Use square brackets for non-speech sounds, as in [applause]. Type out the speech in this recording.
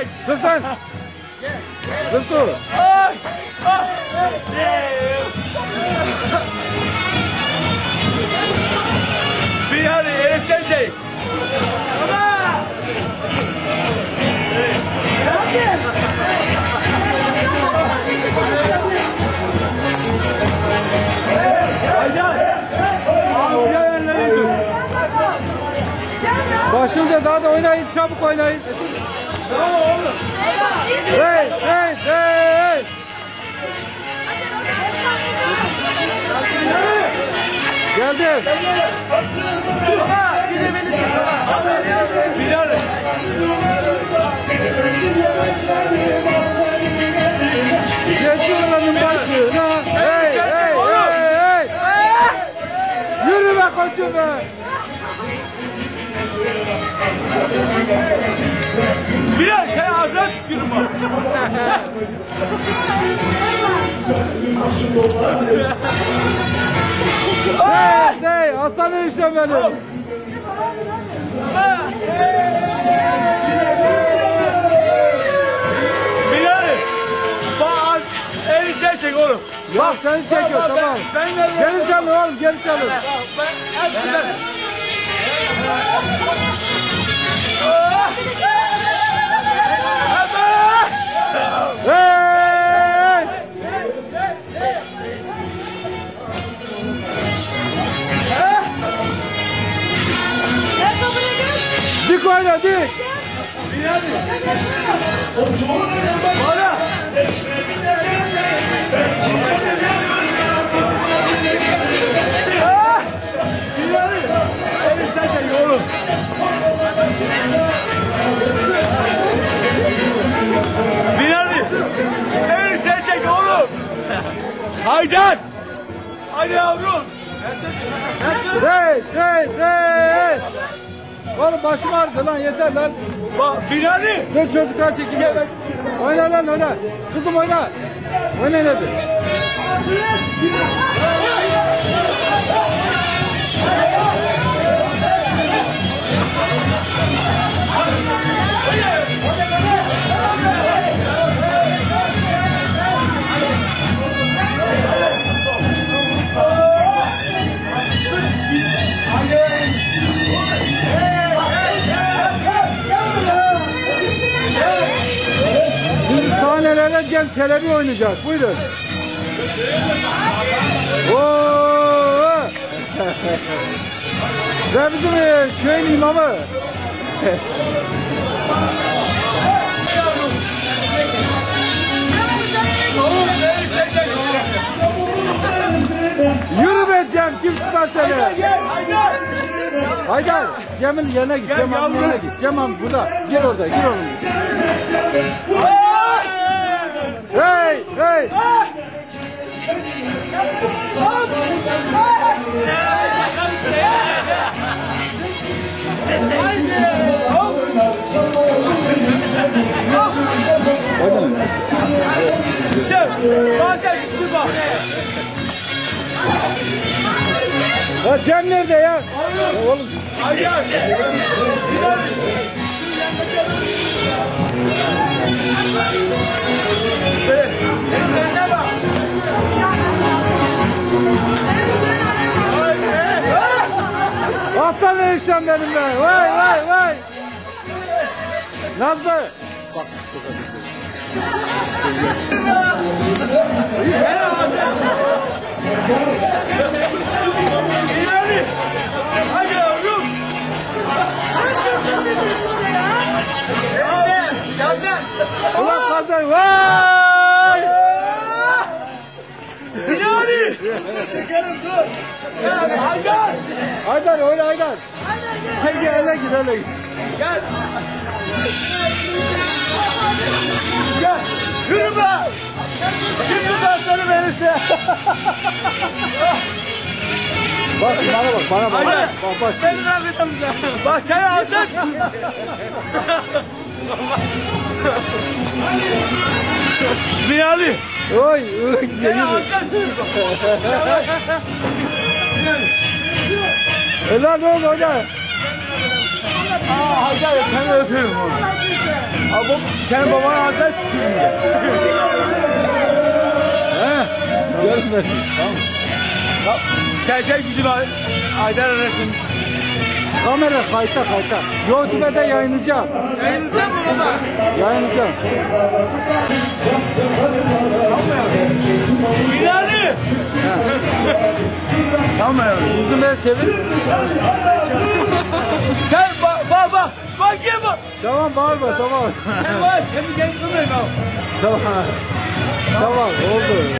çek. Dur sen. Dur dur. Ay. Bir yani. Abi yerleri dur. Başınca daha da oynayın. Çabuk oynayın. Tamam oğlum. Hey hey hey. Geldi. Bilal. Geç oranın başına. Hey hey hey hey. Yürü be koçum be. Bak. Hey hey aslan eniştem benim. Bilal. Bak Elif'ten çek oğlum. Yok seni çekiyor Tamam, ben- ben- Geri çalın oğlum geri çalın. Ben hepsinden. Hey! Dik oyna dik. Bana. Elif'ten çek oğlum. Bilal. Elif'ten çek oğlum. Haydar. Hadi yavrum. Hey hey hey. Oğlum başım ağrıdı lan yeter lan. Bak Bilal'i. Dur çocuklar çekiliyor. Oyna lan oyna. Kızım oyna. Oynayın hadi. Gel Çelebi oynayacak. Buyurun. Oo! Ve bizim e, köyün imamı. [laughs] Yürü be Cem kim tutar seni? Haydar Cem'in yerine git. Gel Cem abinin yerine git. Cem abi burada. Gir orada gir oğlum. Oynama. İşte bazen dur bak. Ya Cem nerede ya? Ya oğlum. Bilal. Eniştem benim be. Vay vay vay. Nazlı. Bak. İleri. Hadi yavrum. Geldi. Ulan kazan. Vay. İleri. Çekelim dur. Haydar. Haydar oyna Haydar. Hadi hele git hele git. Gel. Gel. Yürü be. Kim tutar seni ben işte. Bak bana bak bana bak. Haydar. Bak bak. Ben Rafet amca. Bak sen ağzına. [laughs] Binali. Oy. Sen yürü. ağzına. Helal olsun oyna. Aa Haydar seni öpüyorum oğlum. Abi senin babana Haydar kimdi? He? Canım benim. Tamam. Gel gel bizim Haydar resim. Kamera kayta kayta. YouTube'da yayınlayacağım. Yayınlayacak mı baba? Yayınlayacağım. İlali. He. Tamam ya. Yüzüme çevir. Sen Tamam bağırma tamam. Bak. tamam. Tamam oldu.